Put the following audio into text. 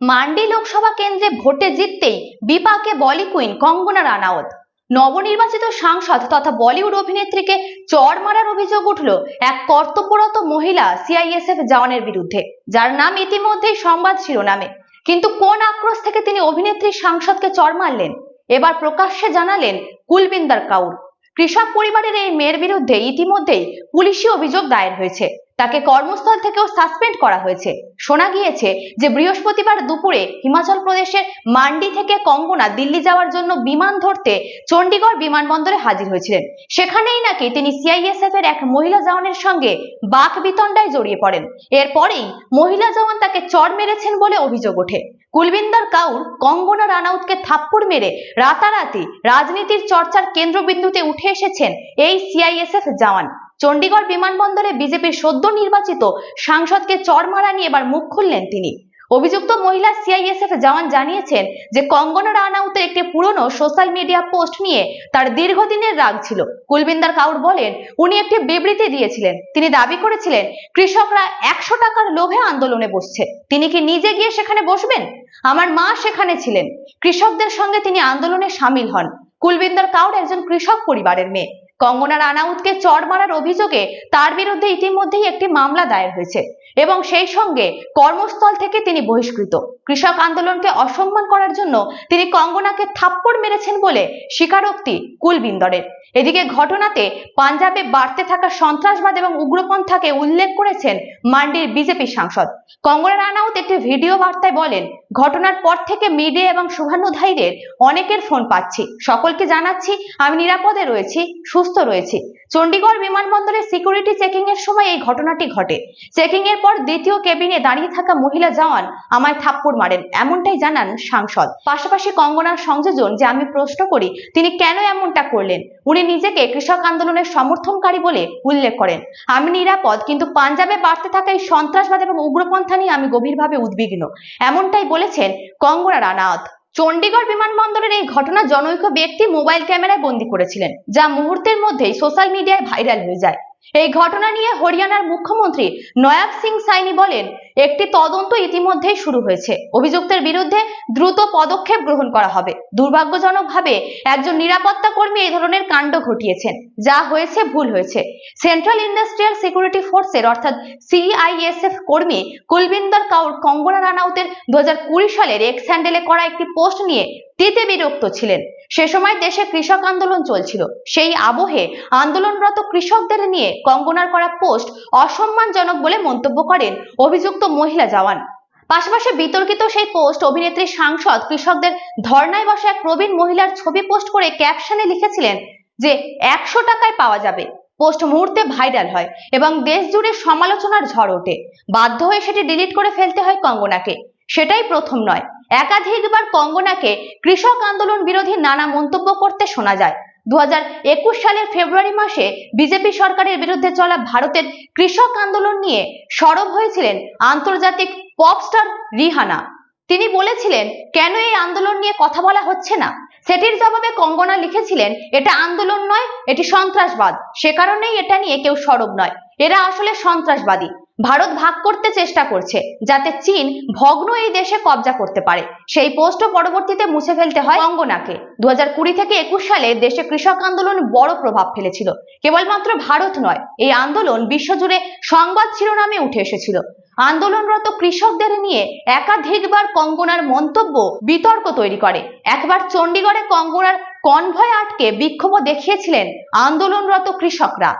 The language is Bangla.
মান্ডি লোকসভা কেন্দ্রে ভোটে জিততেই বিপাকে বলি কুইন কঙ্গনা রানাওত নবনির্বাচিত সাংসদ তথা বলিউড অভিনেত্রীকে চড় মারার অভিযোগ উঠল এক কর্তব্যরত মহিলা সিআইএসএফ জওয়ানের বিরুদ্ধে, যার নাম ইতিমধ্যেই সংবাদ শিরোনামে। কিন্তু কোন আক্রোশ থেকে তিনি অভিনেত্রী সাংসদকে চড় মারলেন? এবার প্রকাশ্যে জানালেন কুলবিন্দার কাউর। কৃষক পরিবারের এই মেয়ের বিরুদ্ধে ইতিমধ্যেই পুলিশি অভিযোগ দায়ের হয়েছে। তাকে কর্মস্থল থেকেও সাসপেন্ড করা হয়েছে। শোনা গিয়েছে যে বৃহস্পতিবার দুপুরে হিমাচল প্রদেশের মান্ডি থেকে কঙ্গনা দিল্লি যাওয়ার জন্য বিমান ধরতে চণ্ডীগড় বিমানবন্দরে হাজির হয়েছিলেন। সেখানেই নাকি তিনি সিআইএসএফ এর এক মহিলা জওয়ানের সঙ্গে বাক বিতণ্ডায় জড়িয়ে পড়েন। এরপরেই মহিলা জওয়ান তাকে চড় মেরেছেন বলে অভিযোগ ওঠে। কুলবিন্দর কাউর কঙ্গনা রানাউতকে থাপ্পড় মেরে রাতারাতি রাজনীতির চর্চার কেন্দ্রবিন্দুতে উঠে এসেছেন এই সিআইএসএফ জওয়ান। চণ্ডীগড় বিমানবন্দরে বিজেপির সদ্য নির্বাচিত সাংসদকে চড় মারা নিয়ে এবার মুখ খুললেন তিনি। অভিযুক্ত মহিলা সিআইএসএফ জওয়ান জানিয়েছেন যে, কঙ্গনা রানাউতের একটি পুরনো সোশ্যাল মিডিয়া পোস্ট নিয়ে তার দীর্ঘদিনের রাগ ছিল। কুলবিন্দার কাউর বলেন, উনি একটি বিবৃতি দিয়েছিলেন। তিনি দাবি করেছিলেন, কৃষকরা একশো টাকার লোভে আন্দোলনে বসছে। তিনি কি নিজে গিয়ে সেখানে বসবেন? আমার মা সেখানে ছিলেন। কৃষকদের সঙ্গে তিনি আন্দোলনে সামিল হন। কুলবিন্দার কাউর একজন কৃষক পরিবারের মেয়ে। কঙ্গনা রানাউতকে চড় মারার অভিযোগে তার বিরুদ্ধে ইতিমধ্যেই একটি মামলা দায়ের হয়েছে এবং সেই সঙ্গে কর্মস্থল থেকে তিনি বহিষ্কৃত। কৃষক আন্দোলনকে অসম্মান করার জন্য তিনি কঙ্গনাকে থাপ্পড় মেরেছেন বলে স্বীকারোক্তি কুলবিন্দরের। এদিকে ঘটনাতে পাঞ্জাবে বাড়তে থাকা সন্ত্রাসবাদ এবং উগ্রপন্থাকে উল্লেখ করেছেন মান্ডির বিজেপি সাংসদ। কঙ্গনা রানাউত একটি ভিডিও বার্তায় বলেন, ঘটনার পর থেকে মিডিয়া এবং শুভানুধারীদের অনেকের ফোন পাচ্ছি। সকলকে জানাচ্ছি, আমি নিরাপদে রয়েছি, সুস্থ রয়েছি। চণ্ডীগড় বিমানবন্দরে সিকিউরিটি চেকিং এর সময় এই ঘটনাটি ঘটে। চেকিং এর পর দ্বিতীয় কেবিনে দাঁড়িয়ে থাকা মহিলা জওয়ান আমায় থাপ্পড় মারেন, এমনটাই জানান সাংসদ। পাশাপাশি কঙ্গনার সংযোজন যে আমি প্রশ্ন করি, তিনি কেন এমনটা করলেন? উনি নিজেকে কৃষক আন্দোলনের সমর্থনকারী বলে উল্লেখ করেন। আমি নিরাপদ, কিন্তু পাঞ্জাবে বাড়তে থাকা এই সন্ত্রাসবাদ এবং উগ্রপন্থা নিয়ে আমি গভীরভাবে উদ্বিগ্ন। এমনটাই বলেছেন কঙ্গনা রানাওত চণ্ডীগড় বিমানবন্দরের এই ঘটনা জনৈক ব্যক্তি মোবাইল ক্যামেরায় বন্দি করেছিলেন, যা মুহূর্তের মধ্যেই সোশ্যাল মিডিয়ায় ভাইরাল হয়ে যায়। এই ঘটনা নিয়ে হরিয়ানার মুখ্যমন্ত্রী নয়াব সিং সাইনি বলেন, একটি তদন্ত ইতিমধ্যেই শুরু হয়েছে। অভিযুক্তের বিরুদ্ধে দ্রুত পদক্ষেপ গ্রহণ করা হবে। দুর্ভাগ্যজনকভাবে একজন নিরাপত্তা কর্মী এই ধরনের কাণ্ড ঘটিয়েছেন। যা হয়েছে, ভুল হয়েছে। সেন্ট্রাল ইন্ডাস্ট্রিয়াল সিকিউরিটি ফোর্সের অর্থাৎ সিআইএসএফ কর্মী কুলবিন্দর কাউর কঙ্গনা রানাউতের দু হাজার কুড়ি সালের এক্স হ্যান্ডেলে করা একটি পোস্ট নিয়ে তিতে বিরক্ত ছিলেন। সে সময় দেশে কৃষক আন্দোলন চলছিল। সেই আবহে আন্দোলনরত কৃষকদের নিয়ে কঙ্গনার করা পোস্ট অসম্মানজনক বলে মন্তব্য করেন অভিযুক্ত মহিলা জওয়ান। পাশাপাশি বিতর্কিত সেই পোস্ট অভিনেত্রী সাংসদ কৃষকদের ধর্নায় বসা এক প্রবীণ মহিলার ছবি পোস্ট করে ক্যাপশনে লিখেছিলেন যে, একশো টাকায় পাওয়া যাবে। পোস্ট মুহূর্তে ভাইরাল হয় এবং দেশ জুড়ে সমালোচনার ঝড় ওঠে। বাধ্য হয়ে সেটি ডিলিট করে ফেলতে হয় কঙ্গনাকে। সেটাই প্রথম নয়। একাধিকবার কঙ্গনাকে কৃষক আন্দোলন বিরোধী নানা মন্তব্য করতে শোনা যায়। দুহাজার একুশ সালের ফেব্রুয়ারি মাসে বিজেপি সরকারের বিরুদ্ধে চলা ভারতের কৃষক আন্দোলন নিয়ে সরব হয়েছিলেন আন্তর্জাতিক পপস্টার রিহানা। তিনি বলেছিলেন, কেন এই আন্দোলন নিয়ে কথা বলা হচ্ছে না? সেটির জবাবে কঙ্গনা লিখেছিলেন, এটা আন্দোলন নয়, এটি সন্ত্রাসবাদ। সে কারণেই এটা নিয়ে কেউ সরব নয়। এরা আসলে সন্ত্রাসবাদী। ভারত ভাগ করতে চেষ্টা করছে, যাতে চীন ভগ্ন এই দেশে কবজা করতে পারে। সেই পোস্টও পরবর্তীতে মুছে ফেলতে হয় কঙ্গনাকে দু থেকে একুশ সালে দেশে কৃষক আন্দোলন বড় প্রভাব ফেলেছিল। কেবলমাত্র ভারত নয়, এই আন্দোলন বিশ্বজুড়ে সংবাদ শিরোনামে উঠে এসেছিল। আন্দোলনরত কৃষকদের নিয়ে একাধিকবার কঙ্গনার মন্তব্য বিতর্ক তৈরি করে। একবার চণ্ডীগড়ে কঙ্গনার কনভয় আটকে বিক্ষোভ দেখিয়েছিলেন আন্দোলনরত কৃষকরা।